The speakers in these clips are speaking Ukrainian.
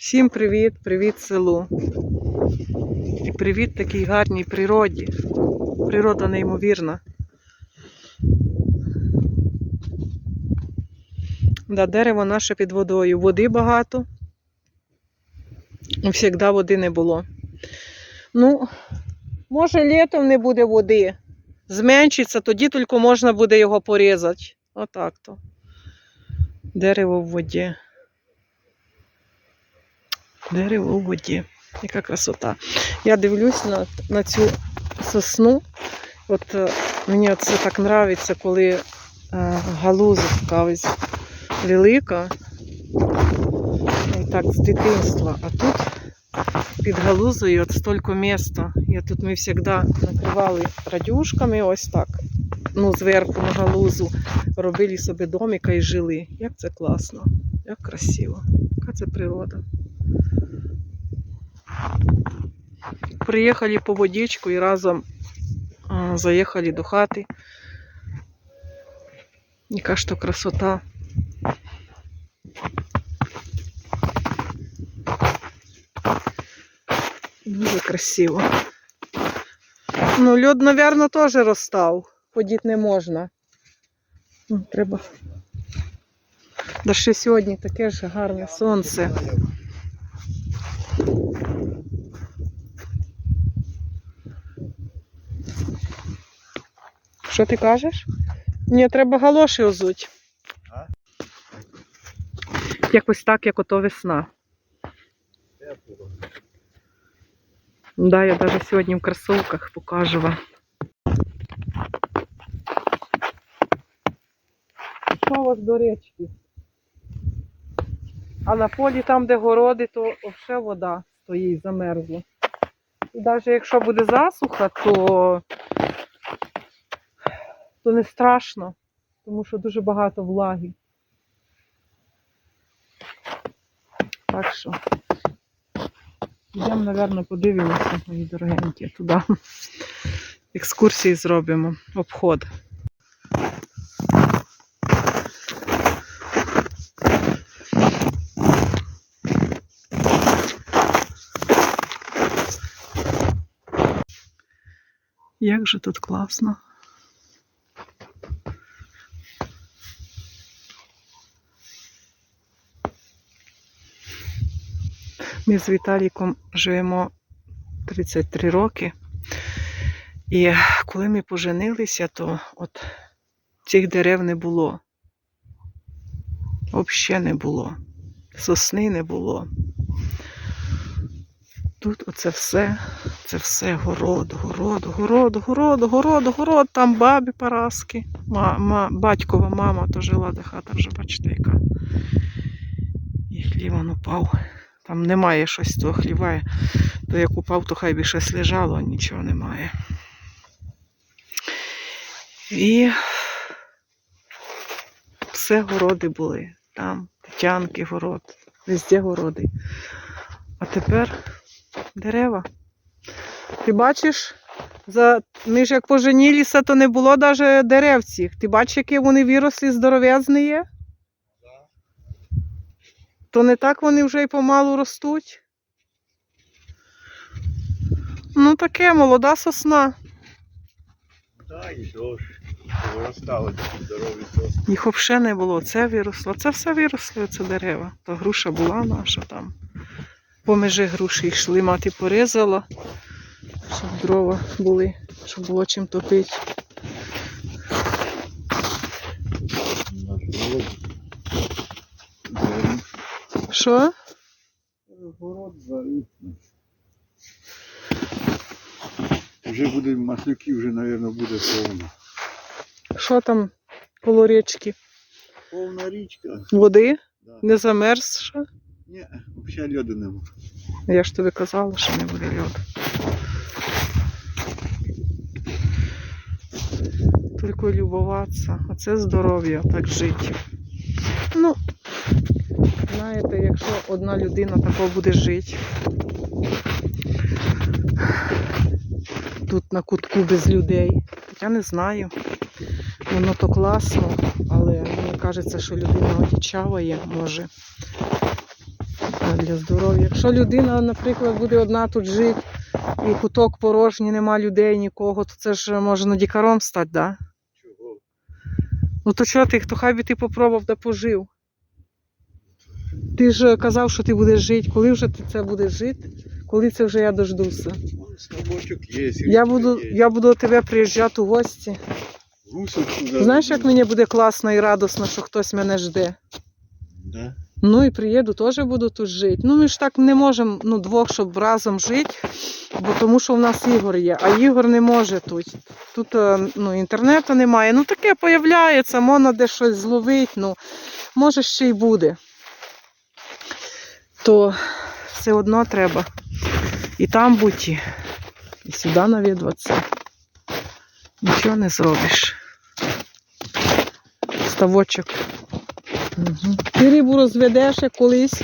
Всім привіт, привіт селу. І привіт такій гарній природі. Природа неймовірна. Да, дерево наше під водою. Води багато. Всегда води не було. Ну, може, літом не буде води. Зменшиться, тоді тільки можна буде його порізати. Отак то. Дерево в воді. Дерево у воді. Яка красота. Я дивлюсь на, на цю сосну. От е, мені це так подобається, коли е, галуза така ось велика. І так, з дитинства. А тут під галузою от стільки міста. Я тут ми завжди накривали радюшками, ось так. Ну, зверху на галузу робили собі домика і жили. Як це класно, як красиво. Яка це природа. Приїхали по водичку і разом заїхали до хати. Яка ж то красота. Дуже красиво. Ну, льод, напевно, теж розстав. Ходити не можна. Ну, треба. Да ще сьогодні таке ж гарне сонце. Що ти кажеш? Мені треба галоші озуть. А? Якось так, як ото весна. Да, я навіть сьогодні в кросовках покажу вам. Що у вас до річки? А на полі там, де городи, то ще вода стоїть, замерзла. І навіть якщо буде засуха, то, то не страшно, тому що дуже багато влаги. Так що. Йдемо, напевно, подивимося, мої дорогенькі, туди. Екскурсії зробимо, обход. Як же тут класно. Ми з Віталіком живемо 33 роки. І коли ми поженилися, то от цих дерев не було. Взагалі не було. Сосни не було. Тут оце все, це все город, город, город, город, город, город, там бабі Параски. Ма, ма, батькова мама то жила, де хата вже, бачите, яка. І хлів он упав. Там немає щось того хліва. То як упав, то хай би щось лежало, а нічого немає. І все городи були. Там Тетянки город, везде городи. А тепер дерева. Ти бачиш, за... ми ж як поженілися, то не було навіть дерев цих. Ти бачиш, які вони виросли, здоров'язні є? То не так вони вже й помалу ростуть. Ну таке, молода сосна. Так, і дощ. Виростали такі здорові сосни. Їх взагалі не було. Це виросло. Це все виросли, це дерева. Та груша була наша там. По межі груші йшли, мати порізала, щоб дрова були, щоб було чим топити. Наш город. Город. Що? Город заритний. Вже буде маслюків, вже, мабуть, буде повно. Що там коло річки? Повна річка. Води? Да. Не замерз ще? Ні, взагалі льоду нема. Я ж тобі казала, що не буде льоду. Тільки любуватися. Оце здоров'я, так жити. Ну, знаєте, якщо одна людина такого буде жити, тут на кутку без людей, я не знаю. Воно то класно, але мені кажеться, що людина одичаває може. Для здоров'я. Якщо людина, наприклад, буде одна тут жити, і куток порожній, нема людей, нікого, то це ж може надікаром стати, да? Чого? Ну то чого ти, то хай би ти попробував да пожив. Ти ж казав, що ти будеш жити. Коли вже ти це будеш жити? Коли це вже я дождуся? Ставочок є. Я буду, я буду до тебе приїжджати у гості. Гусок. Знаєш, як мені буде класно і радісно, що хтось мене жде. Да? Ну і приїду, теж буду тут жити. Ну ми ж так не можемо ну, двох, щоб разом жити, бо тому що в нас Ігор є, а Ігор не може тут. Тут е, ну, інтернету немає. Ну таке появляється, можна де щось зловити, ну може ще й буде. То все одно треба і там бути, і сюди навідуватися. Нічого не зробиш. Ставочок. Угу. Ти рибу розведеш як колись.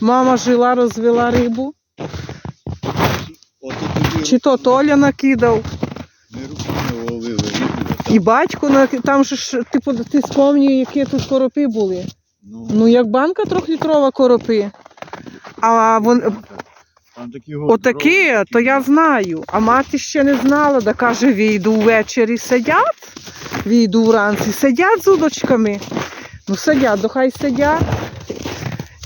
Мама жила, розвела рибу. Чи то Толя накидав. І батько там же ж, ти, под- ти спомнив, які тут коропи були. Ну, Ну, як банка трьохлітрова коропи. А вон, там такі го- отакі, то я знаю. А мати ще не знала, да каже, війду ввечері сидять, війду вранці, сидять з удочками. Ну, сидять, то хай сидять.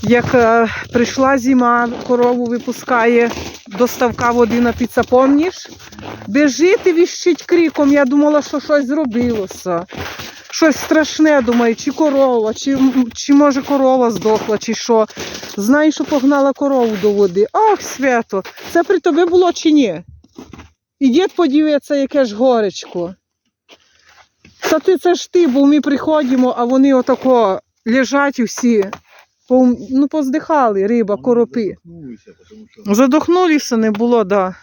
Як е, прийшла зима, корову випускає до ставка води напіться, помніш? Біжить і віщить криком. Я думала, що щось зробилося. Щось страшне, думаю, чи корова, чи, чи може корова здохла, чи що. Знаю, що погнала корову до води. Ах, свято, це при тобі було чи ні? І дід подивиться, яке ж горечко. Та ти це ж ти, бо ми приходимо, а вони отако лежать усі, ну, поздихали, риба, коропи. задохнулися, не було, да.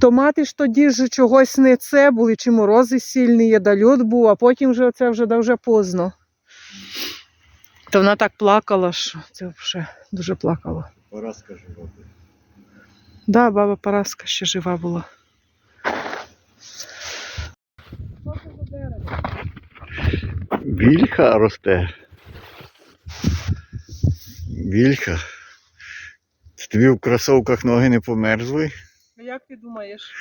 То мати ж тоді ж чогось не це були, чи морози сильні, є, да льод був, а потім вже це вже, да, вже поздно. То вона так плакала, що це вже дуже плакала. Поразка жива. Да, баба Параска ще жива була. Вільха росте. Вільха. Тобі в кросовках ноги не померзли? А Як ти думаєш?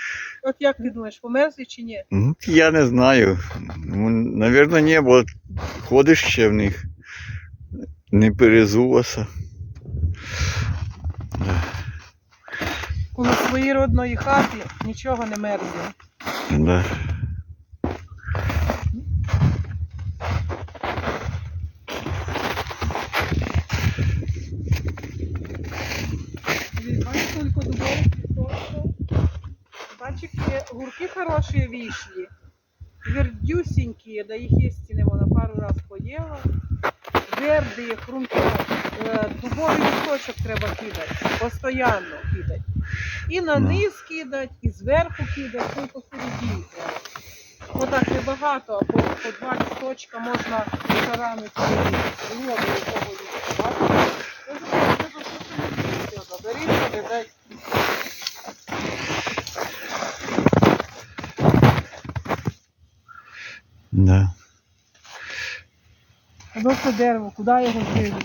От як ти думаєш, померзли чи ні? Ну, Я не знаю. Ну, Навірно, ні, бо ходиш ще в них. Не перезулася. Коли своїй родної хати нічого не мерзне. Да. Бачиш, є гурки хороші вишні. Твердюсенькие, да их есть на пару раз поела. Твердые, хрумкі. Дубовий листочок треба кидати, постоянно кидати. І на Ну. низ кидати, і зверху кидати, і посередині треба. Отак небагато, а по, по два листочка можна шарами ловити. Забери себе, Да. А до це дерево, куди його зрили?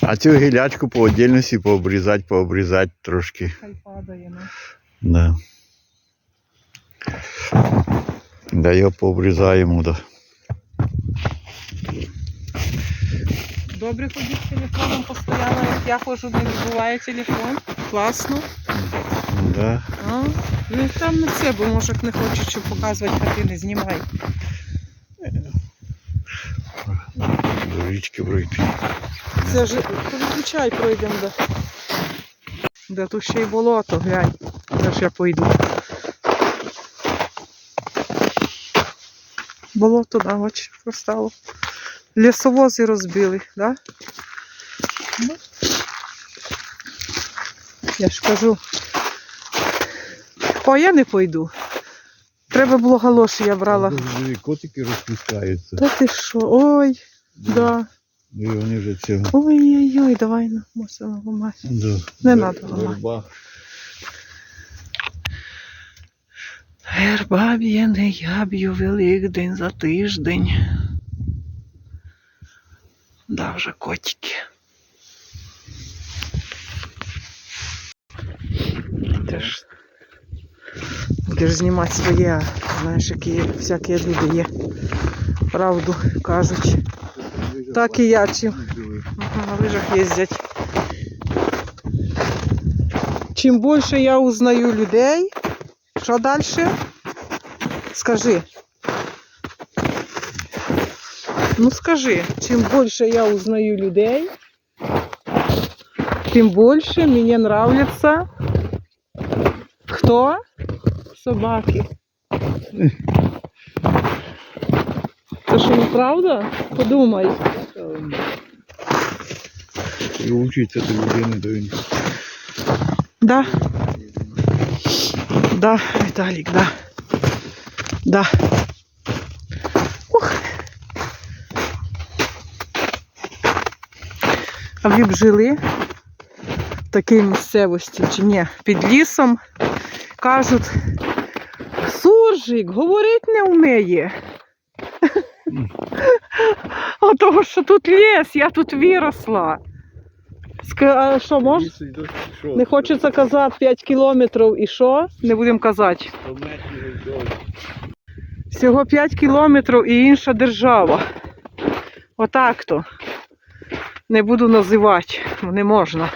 А цю гілячку по отдельності пообрізати, пообрізати трошки. Хай падає. Ну. Да. Да, його пообрізаємо, да. Добре ходіть з телефоном постійно, як я ходжу, не відбуває телефон. Класно. Да. А? Ну там не це, бо може не хочуть, щоб показувати картини, знімай. До річки пройти. Це ж виключай пройдемо. Да. Да тут ще й болото, глянь. Де ж я пойду. Болото, да, бач, постало. Лісовози розбили, да? Ну. Я ж кажу. О, я не пойду. Треба було галоші, я брала. Живі котики розпускаються. Та ти що? Ой, да. да. І вони вже цього. Ой-ой-ой, давай на мусила ламати. Да. Не треба ламати. Герба б'є не я б'ю великдень за тиждень. Да, вже котики. Це ж будеш знімати своє, а знаєш, які всякі люди є. Правду кажуть. Так і я чим Ага, на лыжах ездять. Чим більше я узнаю людей, що далі? Скажи. Ну скажи, чим більше я узнаю людей, тим більше мені нравляться хто? Собаки. Це що неправда? Подумай. І учиться до людини, то він. Да. Да, Виталик, да. Да. Ух. А ви б жили в такій місцевості чи ні? Під лісом кажуть, суржик говорить не вміє. А того, що тут ліс, я тут виросла. А що, мож? Не хочеться казати 5 кілометрів і що? Не будемо казати. Всього 5 кілометрів і інша держава. Отак то. Не буду називати, не можна.